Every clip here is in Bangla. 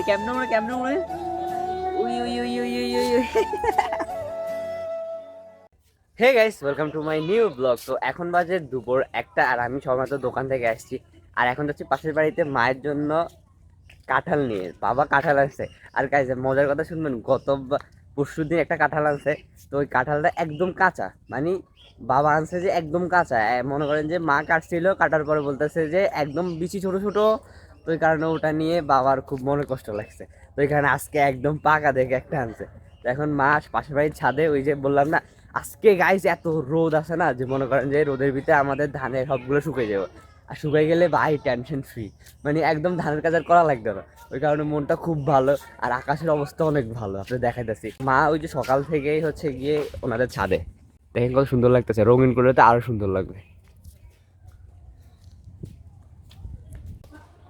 আরে কেমনে মনে কেমনে মনে উই উই উই উই উই we hey guys welcome to my new blog তো এখন বাজে দুপুর একটা আর আমি সবেমাত্র দোকান থেকে আসছি। আর এখন যাচ্ছি পাশের বাড়িতে মায়ের জন্য কাঁঠাল নিয়ে। বাবা কাঁঠাল আনছে। আর গাইস মজার কথা শুনবেন, গত পরশু দিন একটা কাঁঠাল আনছে। তো ওই কাঁঠালটা একদম কাঁচা। মানে বাবা আনছে যে একদম কাঁচা। মনে করেন যে মা কাটছিল, কাটার পরে বলতেছে যে একদম বিচি ছোট ছোট তো ওই কারণে ওটা নিয়ে বাবার খুব মনে কষ্ট লাগছে। তো এখানে আজকে একদম পাকা দেখে একটা আনছে। তো এখন মা পাশের বাড়ির ছাদে ওই যে বললাম না, আজকে গাইজ এত রোদ আছে না যে মনে করেন যে রোদের ভিতরে আমাদের ধানের সবগুলো শুকিয়ে যাবে। আর শুকিয়ে গেলে ভাই টেনশন ফ্রি মানে একদম ধানের কাজ আর করা লাগবে না। ওই কারণে মনটা খুব ভালো আর আকাশের অবস্থা অনেক ভালো আপনি দেখাইতেছি। মা ওই যে সকাল থেকেই হচ্ছে গিয়ে ওনাদের ছাদে। দেখেন কত সুন্দর লাগতেছে, রঙিন করলে তো আরও সুন্দর লাগবে।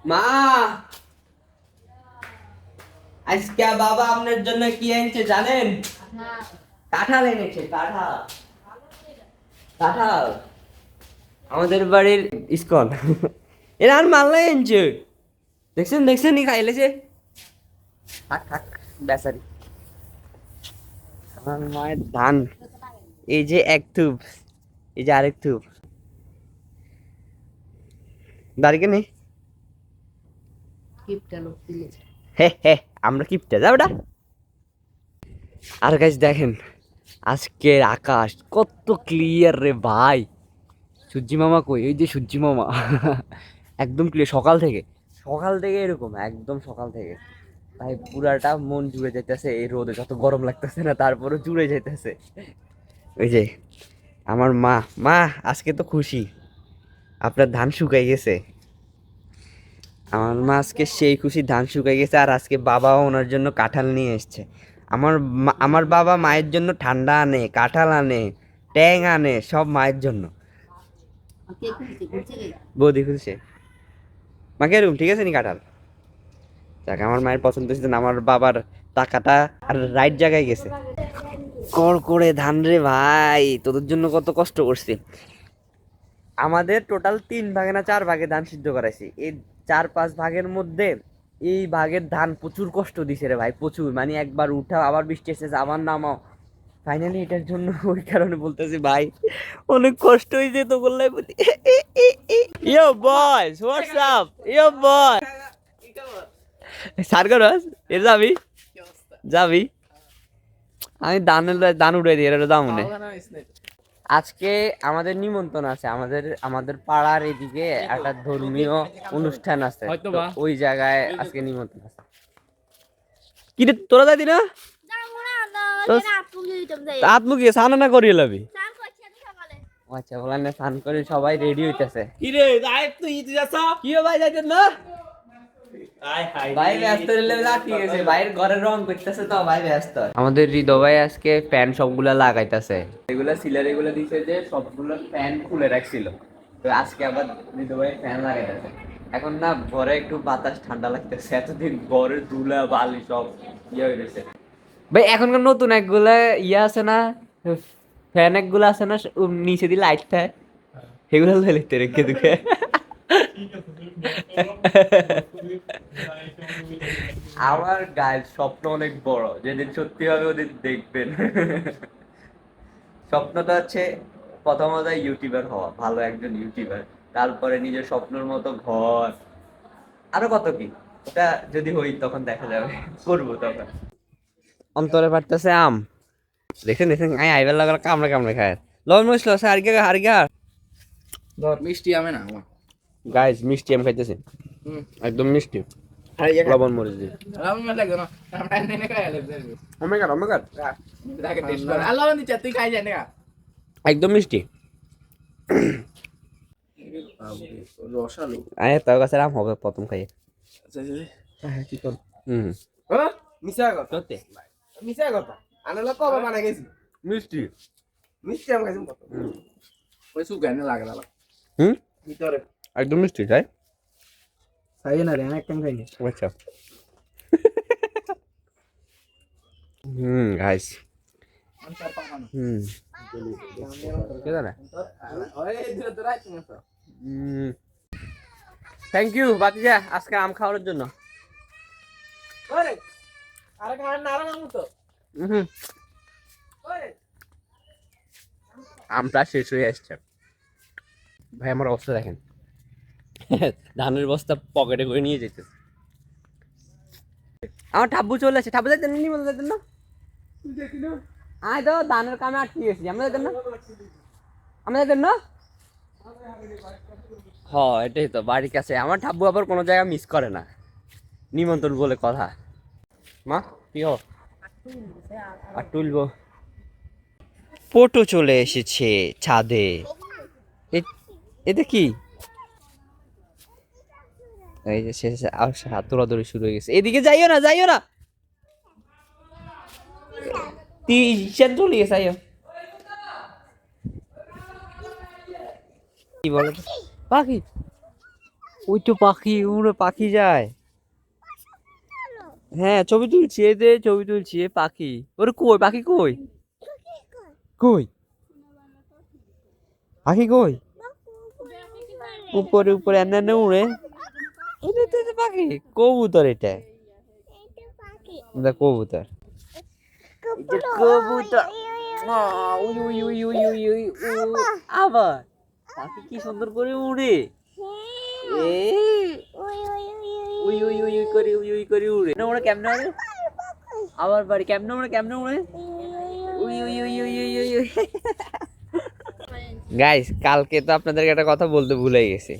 মা! আজকে বাবা আপনার জন্য কি এনেছে জানেন? কাঁঠাল এনেছে, কাঁঠাল। কাঁঠাল। আমাদের বাড়ির ইস্কন। এরা আর মাল্লাই এনেছে। দেখছেন দেখছেন খাইলেছে থাক থাক আমার মায়ের ধান। এই যে এক থুপ এই যে আরেক থুপ দাঁড়িয়ে নেই? আমরা কিপটে, যাও ওটা আর গাছ দেখেন, আজকের আকাশ কত ক্লিয়ার রে ভাই। সূর্যি মামা কই? এই যে সূর্যি মামা। একদম ক্লিয়ার সকাল থেকে। সকাল থেকে এরকম, একদম সকাল থেকে। ভাই, পুরাটা মন জুড়ে যাইতেছে, এই রোদে যত গরম লাগতেছে না তারপরে জুড়ে যাইতেছে। ওই যে, আমার মা মা, আজকে তো খুশি। আপনার ধান শুকাই গেছে। আমার মা আজকে সেই খুশি ধান শুকাই গেছে আর আজকে বাবাও ওনার জন্য কাঁঠাল নিয়ে এসছে। আমার মা- আমার বাবা মায়ের জন্য ঠান্ডা আনে কাঁঠাল আনে ট্যাং আনে সব মায়ের জন্য। বৌদি খুলছে মাকে রুম ঠিক আছে নি কাঁঠাল? যাক আমার মায়ের পছন্দ হয়েছে না আমার বাবার টাকাটা আর রাইট জায়গায় গেছে। কর করে ধান রে ভাই তোদের জন্য কত কষ্ট করছি। আমাদের টোটাল তিন ভাগে না চার ভাগে ধান সিদ্ধ করাইছি। এই চার পাঁচ ভাগের মধ্যে এই ভাগের ধান প্রচুর কষ্ট দিছে রে ভাই প্রচুর। মানে একবার উঠাও আবার বৃষ্টি এসেছে আবার নামাও। ফাইনালি এটার জন্য ওই কারণে বলতেছি ভাই অনেক কষ্ট হয়েছে তো বললে ইয়ো বয়স হোয়াটস আপ ইয়ো বয় সার করস এর যাবি? যাবি? আমি দান দান উড়ে দিই এটা দাম মনে আজকে আমাদের নিমন্ত্রণ আছে আমাদের আমাদের পাড়ার এদিকে একটা ধর্মীয় অনুষ্ঠান আছে ওই জায়গায় আজকে নিমন্ত্রণ আছে। কি রে তোরা যাইতি না? তা আত্মুকি স্নান না করিয়ে লাবি। আচ্ছা বলেন না স্নান করে সবাই রেডি হইতেছে। কি রে তুই কি ভাই যাইতেন না? ভাই ব্যস্ত ঠিক ভাইয়ের ঘরে রং করতেছে তো ভাই ব্যস্ত। আমাদের হৃদয় ভাই আজকে ফ্যান সবগুলা লাগাইতেছে। এগুলা সিলার এগুলা দিছে যে সবগুলো ফ্যান খুলে রাখছিল। তো আজকে আবার হৃদয় ভাই ফ্যান লাগাইতেছে। এখন না ঘরে একটু বাতাস ঠান্ডা লাগতেছে এতদিন ঘরে ধুলা বালি সব ইয়ে হয়ে গেছে ভাই এখনকার নতুন একগুলা ইয়ে আছে না ফ্যান একগুলা আছে না নিচে দিয়ে লাইট থাকে সেগুলো লিখতে রেখে দুঃখে? আমার গায়ের স্বপ্ন অনেক বড় যেদিন সত্যি হবে ওদিন দেখবেন স্বপ্নটা হচ্ছে প্রথমত ইউটিউবার হওয়া ভালো একজন ইউটিউবার তারপরে নিজের স্বপ্নের মতো ঘর আরও কত কি ওটা যদি হই তখন দেখা যাবে করব তখন অন্তরে পারতেছে আম দেখছেন দেখেন আই আইবার লাগার কামড়ে কামড়ে খায় লবণ মরিচ লস আর গে আর গে ধর মিষ্টি আমে না আমার গাইস মিষ্টি আম খাইতেছি। একদম মিষ্টি। আরে লবণ মরিচ দিয়ে। আমি মে লাগে না। আমরা এনে খাই আলে দেবে ওমেগা ওমেগা দেখে টেস্ট কর। আল্লাহ দিচ্ছে তুই খাই জানে না একদম মিষ্টি। রসালো। আরে তোর কাছে আম হবে প্রথম খাইয়ে। হ্যাঁ কি কর। হুম। ও কথা। সত্যি? কথা। আনলা কবে বানা গেছি মিষ্টি। মিষ্টি আম খাইছি কত ওই সু গানে হুম? ভিতরে। একদম মিষ্টি তাই? খাই না রে একটা খাইনি। আচ্ছা। হুম গাইস হুম। কে জানে থ্যাংক ইউ বাতিজা আজকে আম খাওয়ার জন্য। আরে না তো। আমটা শেষ হয়ে আসছে। ভাই আমার অবস্থা দেখেন। ধানের বস্তা পকেটে করে নিয়ে যেতে আমার ঠাব্বু চলে আসে। ঠাব্বু যাইতেন না? নিমন্ত্রণ যাইতেন না? আয় তো ধানের কামে আটকে গেছি। আমরা যাইতেন না? আমরা যাইতেন না? হ এটাই তো বাড়ির কাছে। আমার ঠাব্বু আবার কোনো জায়গা মিস করে না। নিমন্ত্রণ বলে কথা। মা কি হো আর তুলবো। পটো চলে এসেছে ছাদে। এ- এটা কি? এই যে শেষ শুরু হয়ে গেছে। এদিকে যাইও না যাইও না। কি বলো? পাখি। ওই তো পাখি, উড়ে পাখি যায়। হ্যাঁ ছবি তুলছি যে ছবি তুলছি এ পাখি। ওরে কই, পাখি কই? কই? পাখি কই? উপরে উপরে এনে উড়ে। এটা তো এটা পাখি কবুতর এটা এটা কবুতর এটা কবুতর উই উই উই উই উই উই উ, আবার পাখি কি সুন্দর করে উড়ে উই উই উই উই করে উই উই করে উড়ে না উড়ে কেমনে উড়ে আবার বাড়ি কেমনে উড়ে কেমনে উড়ে উই উই উই উই উই উই উই গাইস কালকে তো আপনাদেরকে একটা কথা বলতে ভুলে গেছি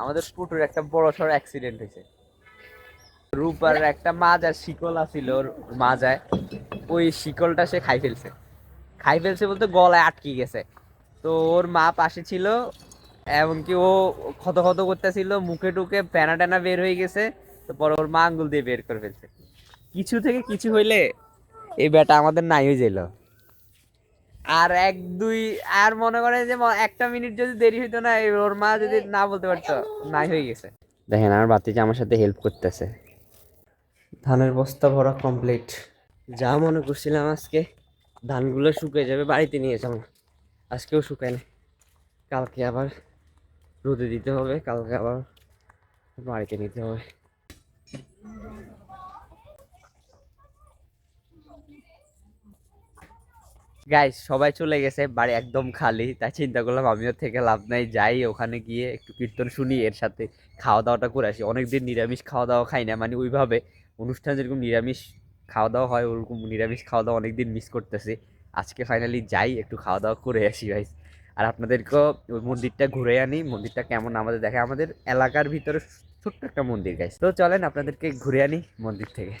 আমাদের পুটুর একটা বড় সড় অ্যাক্সিডেন্ট হয়েছে। রূপার একটা মাজার শিকল আছিল ওর মাজায়। ওই শিকলটা সে খাই ফেলছে। খাই ফেলছে বলতে গলায় আটকে গেছে। তো ওর মা পাশে ছিল এমনকি ও ক্ষত ক্ষত করতেছিল মুখে টুকে প্যানা ট্যানা বের হয়ে গেছে তো পরে ওর মা আঙ্গুল দিয়ে বের করে ফেলছে। কিছু থেকে কিছু হইলে এই বেটা আমাদের নাই হয়ে যাইল। আর এক দুই আর মনে করে যে ম- একটা মিনিট যদি দেরি হইতো না ওর মা যদি না বলতে পারতো নাই হয়ে গেছে। দেখেন আমার বাতিজা আমার সাথে হেল্প করতেছে। ধানের বস্তা ভরা কমপ্লিট যা মনে করছিলাম আজকে ধানগুলো শুকিয়ে যাবে বাড়িতে নিয়ে যাব। আজকেও শুকায় না কালকে আবার রোদে দিতে হবে কালকে আবার বাড়িতে নিতে হবে। গাইস সবাই চলে গেছে, বাড়ি একদম খালি। তাই চিন্তা করলাম আমিও থেকে লাভ নাই, যাই ওখানে গিয়ে একটু কীর্তন শুনি, এর সাথে খাওয়া দাওয়াটা করে আসি। অনেকদিন নিরামিষ খাওয়া দাওয়া খাই না মানে ওইভাবে অনুষ্ঠান যেরকম নিরামিষ খাওয়া দাওয়া হয়, ওরকম নিরামিষ খাওয়া দাওয়া অনেকদিন মিস করতেছি। আজকে ফাইনালি যাই, একটু খাওয়া দাওয়া করে আসি ভাই আর আপনাদেরকেও ওই মন্দিরটা ঘুরে আনি, মন্দিরটা কেমন আমাদের দেখে। আমাদের এলাকার ভিতরে ছোট্ট একটা মন্দির গাইস তো চলেন, আপনাদেরকে ঘুরে আনি মন্দির থেকে।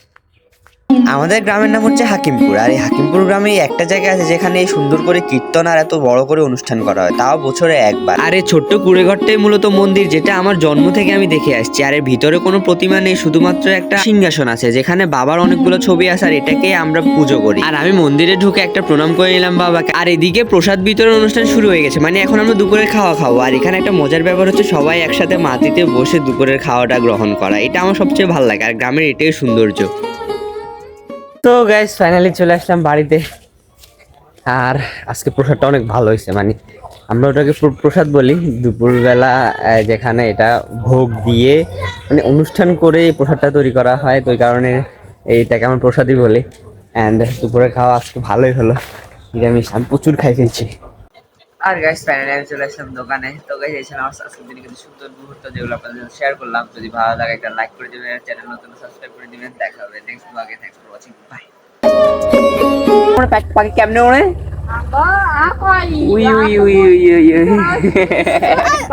আমাদের গ্রামের নাম হচ্ছে হাকিমপুর, আর এই হাকিমপুর গ্রামে একটা জায়গা আছে যেখানে সুন্দর করে কীর্তন আর এত বড় করে অনুষ্ঠান করা হয়, তাও বছরে একবার। আর এই ছোট্ট কুড়েঘরটাই মূলত মন্দির, যেটা আমার জন্ম থেকে আমি দেখে আসছি, আর এর ভিতরে কোনো প্রতিমা নেই, শুধুমাত্র একটা সিংহাসন আছে, যেখানে বাবার অনেকগুলো ছবি আছে, আর এটাকে আমরা পুজো করি। আর আমি মন্দিরে ঢুকে একটা প্রণাম করে নিলাম বাবাকে। আর এদিকে প্রসাদ বিতরণ অনুষ্ঠান শুরু হয়ে গেছে মানে এখন আমরা দুপুরের খাওয়া খাব, আর এখানে একটা মজার ব্যাপার হচ্ছে সবাই একসাথে মাটিতে বসে দুপুরের খাওয়াটা গ্রহণ করা, এটা আমার সবচেয়ে ভালো লাগে, আর গ্রামের এটাই সৌন্দর্য। তো গাইস ফাইনালি চলে আসলাম বাড়িতে। আর আজকে প্রসাদটা অনেক ভালো হয়েছে মানে আমরা ওটাকে প্রসাদ বলি, দুপুরবেলা যেখানে এটা ভোগ দিয়ে মানে অনুষ্ঠান করে এই প্রসাদটা তৈরি করা হয়, তো ওই কারণে এইটাকে আমার প্রসাদই বলি। অ্যান্ড দুপুরে খাওয়া আজকে ভালোই হলো, নিরামিষ, আমি প্রচুর খাই ফেলছি আর গাইস ফাইনালি আমি চলে আসলাম দোকানে। তো গাইস এই ছিল আমার আজকের দিনে কিন্তু সুন্দর মুহূর্ত যেগুলো আপনাদের সাথে শেয়ার করলাম। যদি ভালো লাগে একটা লাইক করে দিবেন চ্যানেল নতুন সাবস্ক্রাইব করে দিবেন। দেখা হবে নেক্সট ব্লগে থ্যাঙ্কস ফর ওয়াচিং বাই পাখি কেমনে ওরে উই উই উই উই উই।